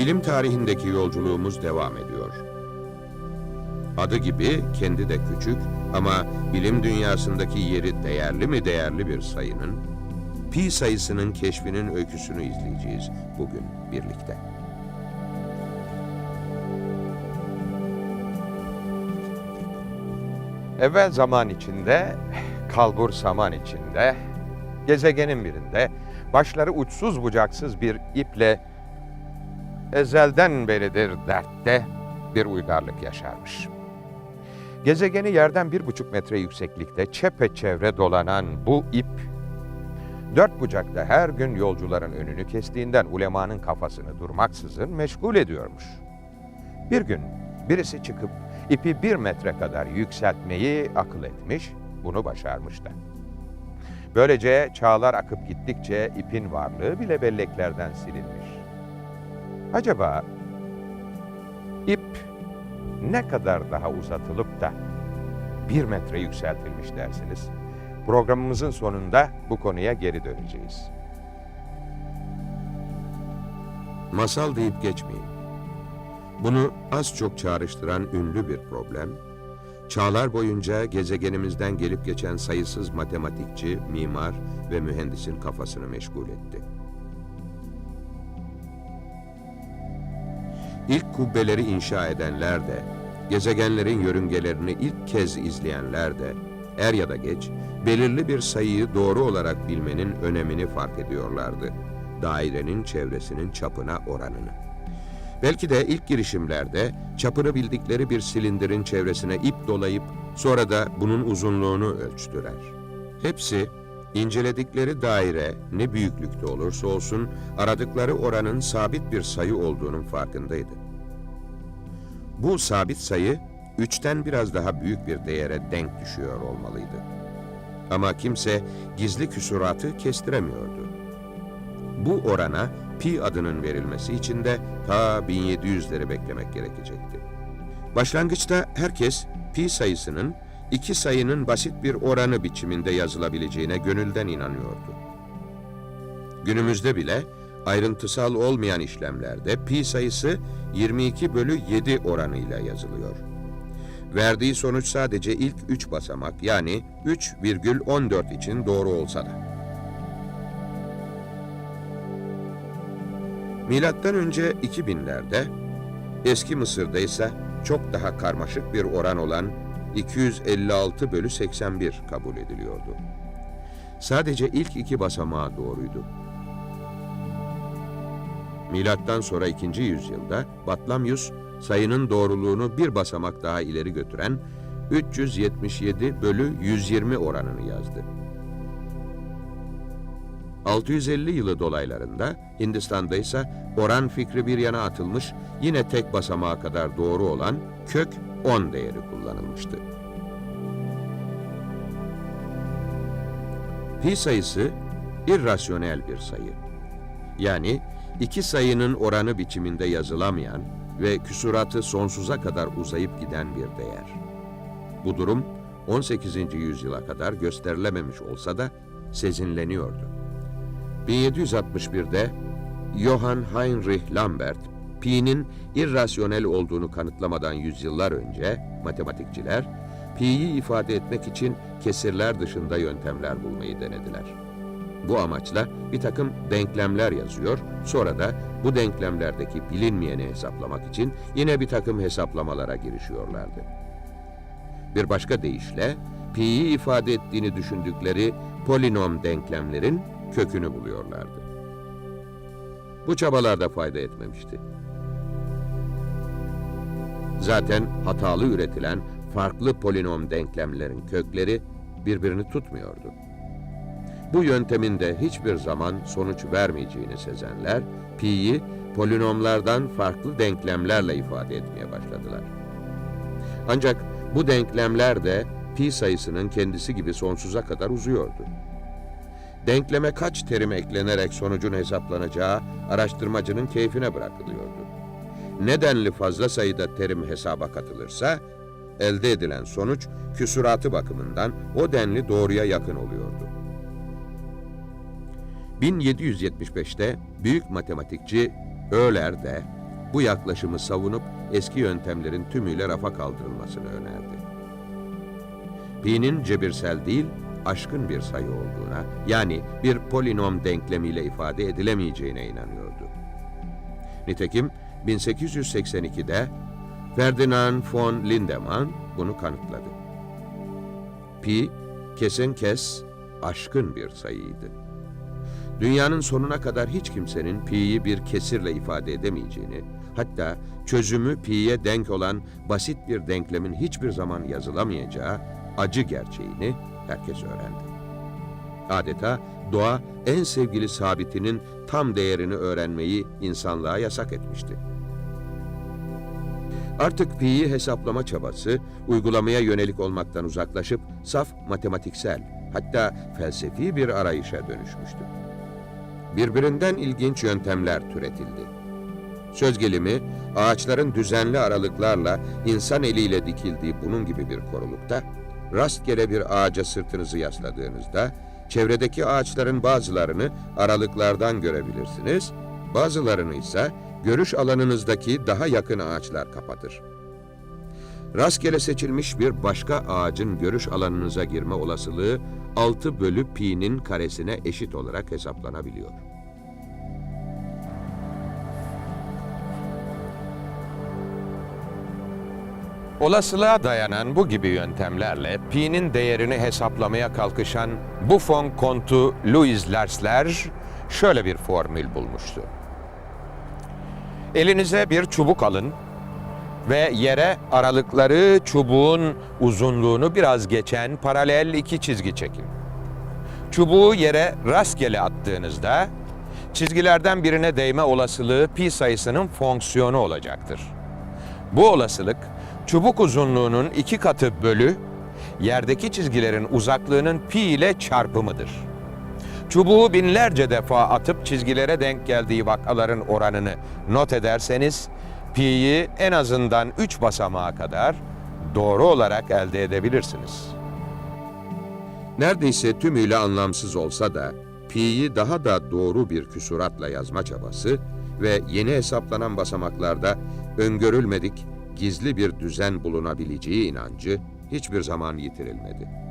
Bilim tarihindeki yolculuğumuz devam ediyor. Adı gibi kendi de küçük ama bilim dünyasındaki yeri değerli mi değerli bir sayının, pi sayısının keşfinin öyküsünü izleyeceğiz bugün birlikte. Evvel zaman içinde, kalbur saman içinde, gezegenin birinde başları uçsuz bucaksız bir iple ezelden beridir dertte bir uygarlık yaşarmış. Gezegeni yerden bir buçuk metre yükseklikte çepeçevre dolanan bu ip, dört bucakta her gün yolcuların önünü kestiğinden ulemanın kafasını durmaksızın meşgul ediyormuş. Bir gün birisi çıkıp ipi bir metre kadar yükseltmeyi akıl etmiş, bunu başarmış da. Böylece çağlar akıp gittikçe ipin varlığı bile belleklerden silinmiş. Acaba ip ne kadar daha uzatılıp da bir metre yükseltilmiş dersiniz? Programımızın sonunda bu konuya geri döneceğiz. Masal deyip geçmeyin. Bunu az çok çağrıştıran ünlü bir problem, çağlar boyunca gezegenimizden gelip geçen sayısız matematikçi, mimar ve mühendisin kafasını meşgul etti. İlk kubbeleri inşa edenler de, gezegenlerin yörüngelerini ilk kez izleyenler de, er ya da geç, belirli bir sayıyı doğru olarak bilmenin önemini fark ediyorlardı. Dairenin çevresinin çapına oranını. Belki de ilk girişimlerde çapını bildikleri bir silindirin çevresine ip dolayıp sonra da bunun uzunluğunu ölçtüler. Hepsi inceledikleri daire ne büyüklükte olursa olsun aradıkları oranın sabit bir sayı olduğunun farkındaydı. Bu sabit sayı üçten biraz daha büyük bir değere denk düşüyor olmalıydı. Ama kimse gizli küsuratı kestiremiyordu. Bu orana pi adının verilmesi için de ta 1700'leri beklemek gerekecekti. Başlangıçta herkes pi sayısının iki sayının basit bir oranı biçiminde yazılabileceğine gönülden inanıyordu. Günümüzde bile ayrıntısal olmayan işlemlerde pi sayısı 22 bölü 7 oranıyla yazılıyor. Verdiği sonuç sadece ilk 3 basamak yani 3,14 için doğru olsa da. Milattan önce 2000'lerde, eski Mısır'da ise çok daha karmaşık bir oran olan 256 bölü 81 kabul ediliyordu. Sadece ilk iki basamağı doğruydu. Milattan sonra 2. yüzyılda Batlamyus sayının doğruluğunu bir basamak daha ileri götüren 377 bölü 120 oranını yazdı. 650 yılı dolaylarında Hindistan'da ise oran fikri bir yana atılmış, yine tek basamağa kadar doğru olan kök 10 değeri kullanılmıştı. Pi sayısı irrasyonel bir sayı. Yani iki sayının oranı biçiminde yazılamayan ve küsuratı sonsuza kadar uzayıp giden bir değer. Bu durum 18. yüzyıla kadar gösterilememiş olsa da sezinleniyordu. 1761'de Johann Heinrich Lambert, pi'nin irrasyonel olduğunu kanıtlamadan yüzyıllar önce matematikçiler, pi'yi ifade etmek için kesirler dışında yöntemler bulmayı denediler. Bu amaçla bir takım denklemler yazıyor, sonra da bu denklemlerdeki bilinmeyeni hesaplamak için yine bir takım hesaplamalara girişiyorlardı. Bir başka deyişle, pi'yi ifade ettiğini düşündükleri polinom denklemlerin kökünü buluyorlardı. Bu çabalarda fayda etmemişti. Zaten hatalı üretilen farklı polinom denklemlerin kökleri birbirini tutmuyordu. Bu yöntemin de hiçbir zaman sonuç vermeyeceğini sezenler, pi'yi polinomlardan farklı denklemlerle ifade etmeye başladılar. Ancak bu denklemler de pi sayısının kendisi gibi sonsuza kadar uzuyordu. Denkleme kaç terim eklenerek sonucun hesaplanacağı araştırmacının keyfine bırakılıyordu. Nedenli fazla sayıda terim hesaba katılırsa, elde edilen sonuç küsuratı bakımından o denli doğruya yakın oluyordu. 1775'te büyük matematikçi Euler de bu yaklaşımı savunup eski yöntemlerin tümüyle rafa kaldırılmasını önerdi. Pi'nin cebirsel değil, aşkın bir sayı olduğuna, yani bir polinom denklemiyle ifade edilemeyeceğine inanıyordu. Nitekim 1882'de Ferdinand von Lindemann bunu kanıtladı. Pi, kesin kes, aşkın bir sayıydı. Dünyanın sonuna kadar hiç kimsenin pi'yi bir kesirle ifade edemeyeceğini, hatta çözümü pi'ye denk olan basit bir denklemin hiçbir zaman yazılamayacağı acı gerçeğini herkes öğrendi. Adeta doğa en sevgili sabitinin tam değerini öğrenmeyi insanlığa yasak etmişti. Artık pi'yi hesaplama çabası uygulamaya yönelik olmaktan uzaklaşıp saf matematiksel, hatta felsefi bir arayışa dönüşmüştü. Birbirinden ilginç yöntemler türetildi. Söz gelimi, ağaçların düzenli aralıklarla insan eliyle dikildiği bunun gibi bir korulukta, rastgele bir ağaca sırtınızı yasladığınızda, çevredeki ağaçların bazılarını aralıklardan görebilirsiniz, bazılarını ise görüş alanınızdaki daha yakın ağaçlar kapatır. Rastgele seçilmiş bir başka ağacın görüş alanınıza girme olasılığı 6 bölü pi'nin karesine eşit olarak hesaplanabiliyor. Olasılığa dayanan bu gibi yöntemlerle pi'nin değerini hesaplamaya kalkışan Buffon kontu Louis Lersler şöyle bir formül bulmuştu. Elinize bir çubuk alın ve yere aralıkları çubuğun uzunluğunu biraz geçen paralel iki çizgi çekin. Çubuğu yere rastgele attığınızda çizgilerden birine değme olasılığı pi sayısının fonksiyonu olacaktır. Bu olasılık çubuk uzunluğunun iki katı bölü yerdeki çizgilerin uzaklığının pi ile çarpımıdır. Çubuğu binlerce defa atıp çizgilere denk geldiği vakaların oranını not ederseniz pi'yi en azından 3 basamağa kadar doğru olarak elde edebilirsiniz. Neredeyse tümüyle anlamsız olsa da pi'yi daha da doğru bir küsuratla yazma çabası ve yeni hesaplanan basamaklarda öngörülmedik gizli bir düzen bulunabileceği inancı hiçbir zaman yitirilmedi.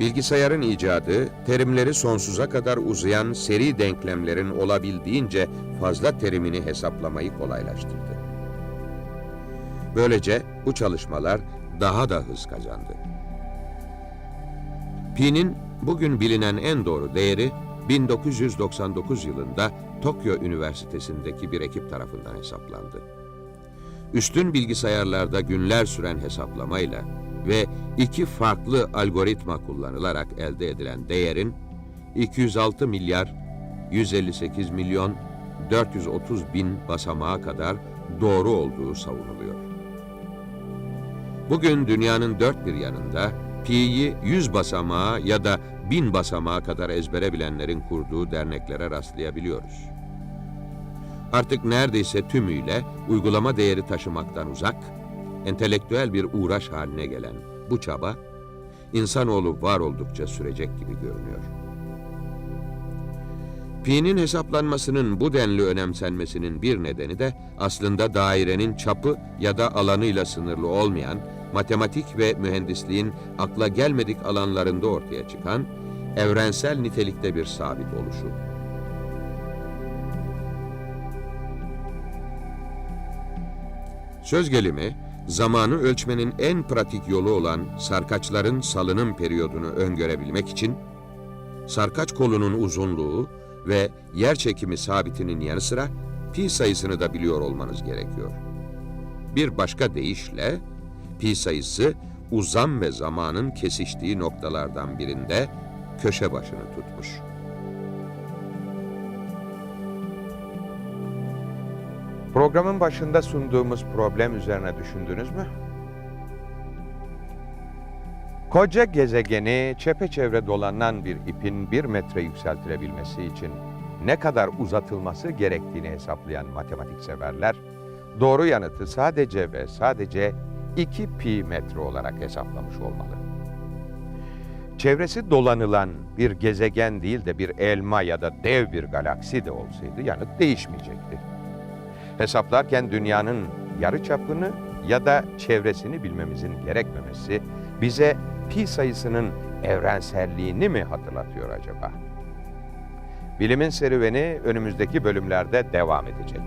Bilgisayarın icadı, terimleri sonsuza kadar uzayan seri denklemlerin olabildiğince fazla terimini hesaplamayı kolaylaştırdı. Böylece bu çalışmalar daha da hız kazandı. Pi'nin bugün bilinen en doğru değeri 1999 yılında Tokyo Üniversitesi'ndeki bir ekip tarafından hesaplandı. Üstün bilgisayarlarda günler süren hesaplamayla ve iki farklı algoritma kullanılarak elde edilen değerin 206 milyar 158 milyon 430 bin basamağa kadar doğru olduğu savunuluyor. Bugün dünyanın dört bir yanında pi'yi 100 basamağa ya da 1000 basamağa kadar ezbere bilenlerin kurduğu derneklere rastlayabiliyoruz. Artık neredeyse tümüyle uygulama değeri taşımaktan uzak, entelektüel bir uğraş haline gelen bu çaba, insanoğlu var oldukça sürecek gibi görünüyor. Pi'nin hesaplanmasının bu denli önemsenmesinin bir nedeni de aslında dairenin çapı ya da alanıyla sınırlı olmayan, matematik ve mühendisliğin akla gelmedik alanlarında ortaya çıkan, evrensel nitelikte bir sabit oluşu. Söz gelimi, zamanı ölçmenin en pratik yolu olan sarkaçların salınım periyodunu öngörebilmek için, sarkaç kolunun uzunluğu ve yer çekimi sabitinin yanı sıra pi sayısını da biliyor olmanız gerekiyor. Bir başka deyişle, pi sayısı uzam ve zamanın kesiştiği noktalardan birinde köşe başını tutmuş. Programın başında sunduğumuz problem üzerine düşündünüz mü? Koca gezegeni çepeçevre dolanan bir ipin bir metre yükseltilebilmesi için ne kadar uzatılması gerektiğini hesaplayan matematik severler, doğru yanıtı sadece ve sadece 2 pi metre olarak hesaplamış olmalı. Çevresi dolanılan bir gezegen değil de bir elma ya da dev bir galaksi de olsaydı yanıt değişmeyecekti. Hesaplarken dünyanın yarı çapını ya da çevresini bilmemizin gerekmemesi bize pi sayısının evrenselliğini mi hatırlatıyor acaba? Bilimin serüveni önümüzdeki bölümlerde devam edecek.